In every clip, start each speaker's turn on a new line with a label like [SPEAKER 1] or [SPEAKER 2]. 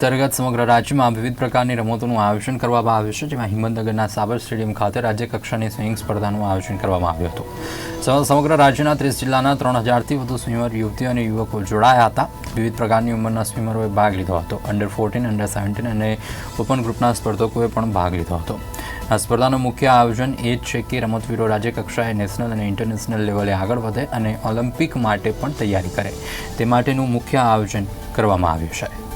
[SPEAKER 1] અંતર્ગત સમગ્ર રાજ્યમાં વિવિધ પ્રકારની રમતોનું આયોજન કરવામાં આવ્યું છે. જેમાં હિંમતનગરના સાબર સ્ટેડિયમ ખાતે રાજ્ય કક્ષાની સ્વિંગ સ્પર્ધાનું આયોજન કરવામાં આવ્યું હતું. સમગ્ર રાજ્યના ત્રીસ જિલ્લાના ત્રણ હજારથી વધુ સ્વિમર યુવતીઓ અને યુવકો જોડાયા હતા. વિવિધ પ્રકારની ઉંમરના સ્વિમરોએ ભાગ લીધો હતો. અંડર ફોર્ટીન અંડર સેવન્ટીન અને ઓપન ગ્રુપના સ્પર્ધકોએ પણ ભાગ લીધો હતો. આ સ્પર્ધાનું મુખ્ય આયોજન એ જ છે કે રમતવીરો રાજ્યકક્ષાએ નેશનલ અને ઇન્ટરનેશનલ લેવલે આગળ વધે અને ઓલિમ્પિક માટે પણ તૈયારી કરે. તે માટેનું મુખ્ય આયોજન કરવામાં આવ્યું છે.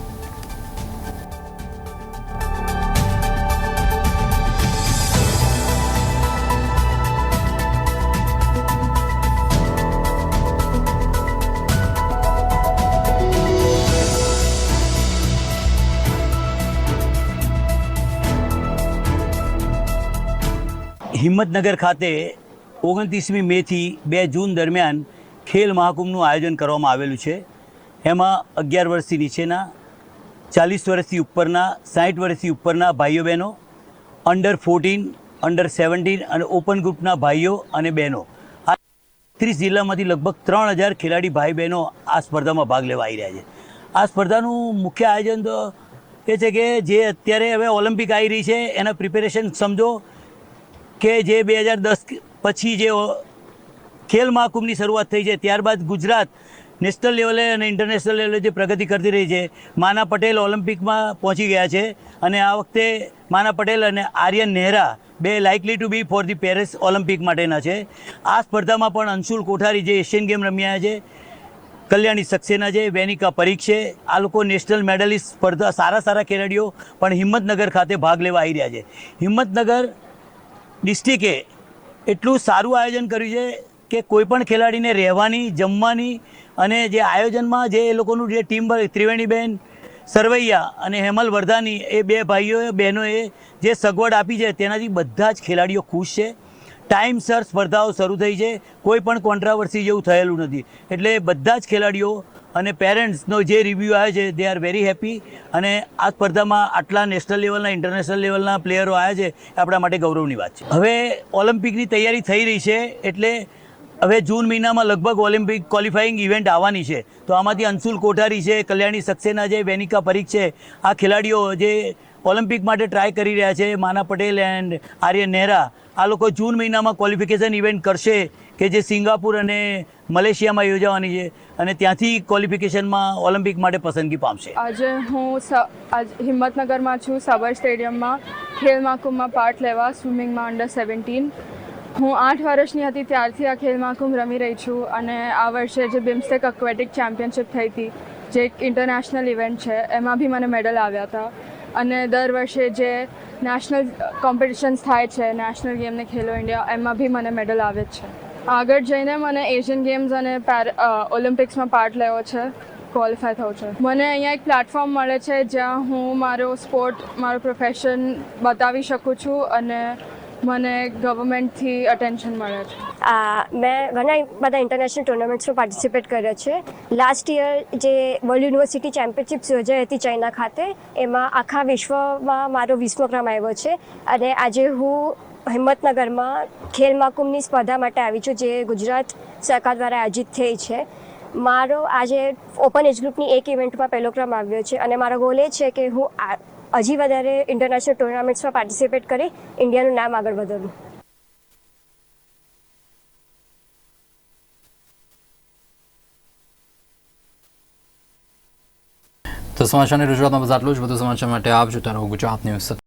[SPEAKER 2] હિંમતનગર ખાતે ઓગણત્રીસમી મેથી બે જૂન દરમિયાન ખેલ મહાકુંભનું આયોજન કરવામાં આવેલું છે. એમાં અગિયાર વર્ષથી નીચેના, ચાલીસ વર્ષથી ઉપરના સાઠ વર્ષથી ઉપરના ભાઈઓ બહેનો અંડર ફોર્ટીન અંડર સેવન્ટીન અને ઓપન ગ્રુપના ભાઈઓ અને બહેનો. આ ત્રીસ જિલ્લામાંથી લગભગ ત્રણ હજાર ખેલાડી ભાઈ બહેનો આ સ્પર્ધામાં ભાગ લેવા આવી રહ્યા છે. આ સ્પર્ધાનું મુખ્ય આયોજન તો એ છે કે જે અત્યારે હવે ઓલિમ્પિક આવી રહી છે, એના પ્રિપેરેશન સમજો કે જે બે હજાર દસ પછી જે ખેલ મહાકુંભની શરૂઆત થઈ છે, ત્યારબાદ ગુજરાત નેશનલ લેવલે અને ઇન્ટરનેશનલ લેવલે જે પ્રગતિ કરતી રહી છે, માના પટેલ ઓલિમ્પિકમાં પહોંચી ગયા છે અને આ વખતે માના પટેલ અને આર્યન નેહરા બે likely to be for the Paris Olympic માટેના છે. આ સ્પર્ધામાં પણ અંશુલ કોઠારી જે એશિયન ગેમ રમ્યા છે, કલ્યાણી સક્સેના છે, વેનિકા પરીખ છે. આ લોકો નેશનલ મેડલિસ્ટ સ્પર્ધા સારા સારા ખેલાડીઓ પણ હિંમતનગર ખાતે ભાગ લેવા આવી રહ્યા છે. હિંમતનગર ડિસ્ટ્રિક્ટે એટલું સારું આયોજન કર્યું છે કે કોઈ પણ ખેલાડીને રહેવાની, જમવાની અને જે આયોજનમાં જે એ લોકોનું જે ટીમ ત્રિવેણીબેન, સરવૈયા અને હેમલ વર્ધાની, એ બે ભાઈઓએ બહેનોએ જે સગવડ આપી છે, તેનાથી બધા જ ખેલાડીઓ ખુશ છે. ટાઈમસર સ્પર્ધાઓ શરૂ થઈ છે. કોઈ પણ કોન્ટ્રાવર્સી જેવું થયેલું નથી. એટલે બધા જ ખેલાડીઓ અને પેરેન્ટ્સનો જે રિવ્યૂ આવે છે દે આર વેરી હેપી અને આ સ્પર્ધામાં આટલા નેશનલ લેવલના ઇન્ટરનેશનલ લેવલના પ્લેયરો આવ્યા છે આપણા માટે ગૌરવની વાત છે. હવે ઓલિમ્પિકની તૈયારી થઈ રહી છે, એટલે હવે જૂન મહિનામાં લગભગ ઓલિમ્પિક ક્વોલિફાઈંગ ઇવેન્ટ આવવાની છે. તો આમાંથી અંશુલ કોઠારી છે, કલ્યાણી સક્સેના છે વેનિકા પરીખ છે, આ ખેલાડીઓ જે ઓલિમ્પિક માટે ટ્રાય કરી રહ્યા છે માના પટેલ એન્ડ આર્ય નેહરા આ લોકો જૂન મહિનામાં ક્વોલિફિકેશન ઇવેન્ટ કરશે કે જે સિંગાપુર અને મલેશિયામાં યોજાવાની છે અને ત્યાંથી ક્વોલિફિકેશનમાં ઓલિમ્પિક માટે પસંદગી પામશે.
[SPEAKER 3] આજે હું આજ હિંમતનગરમાં છું, સાબર સ્ટેડિયમમાં, ખેલ મહાકુંભમાં પાર્ટ લેવા, સ્વિમિંગમાં અંડર સેવન્ટીન હું આઠ વર્ષની હતી, ત્યારથી આ ખેલ મહાકુંભ રમી રહી છું અને આ વર્ષે જે બિમ્સ્ટેક અક્વેટિક ચેમ્પિયનશિપ થઈ હતી, જે એક ઇન્ટરનેશનલ ઇવેન્ટ છે, એમાં બી મને મેડલ આવ્યા હતા. અને દર વર્ષે જે નેશનલ કોમ્પિટિશન્સ થાય છે નેશનલ ગેમને ખેલો ઇન્ડિયા એમાં બી મને મેડલ આવે છે. આગળ જઈને મને એશિયન ગેમ્સ અને ઓલિમ્પિક્સમાં પાર્ટ લેવો છે ક્વોલિફાય થવું છે. મને અહીંયા એક પ્લેટફોર્મ મળે છે જ્યાં હું મારો સ્પોર્ટ મારું પ્રોફેશન બતાવી શકું છું અને મને ગવર્મેન્ટથી અટેન્શન મળે છે.
[SPEAKER 4] મેં ઘણા બધા ઇન્ટરનેશનલ ટુર્નામેન્ટ્સમાં પાર્ટિસિપેટ કર્યા છે. લાસ્ટ યર જે વર્લ્ડ યુનિવર્સિટી ચેમ્પિયનશિપ યોજાઈ હતી ચાઇના ખાતે, એમાં આખા વિશ્વમાં મારો વીસમો ક્રમ આવ્યો છે. અને આજે હું હિંમતનગરમાં ખેલ મહાકુંભની સ્પર્ધા માટે આવી છું, જે ગુજરાત સરકાર દ્વારા આયોજિત થઈ છે. મારો આજે ઓપન એજ ગ્રુપની એક ઇવેન્ટમાં પહેલો ક્રમ આવ્યો છે અને મારો ગોલ એ છે કે હું હજી વધારે ઇન્ટરનેશનલ ટુર્નામેન્ટ્સમાં પાર્ટિસિપેટ કરી ઇન્ડિયાનું નામ આગળ વધારું.
[SPEAKER 1] તો સમાચારની રજૂઆતમાં બસ આટલું જ. વધુ સમાચાર માટે આપ જોતા રહો ગુજરાત ન્યૂઝ.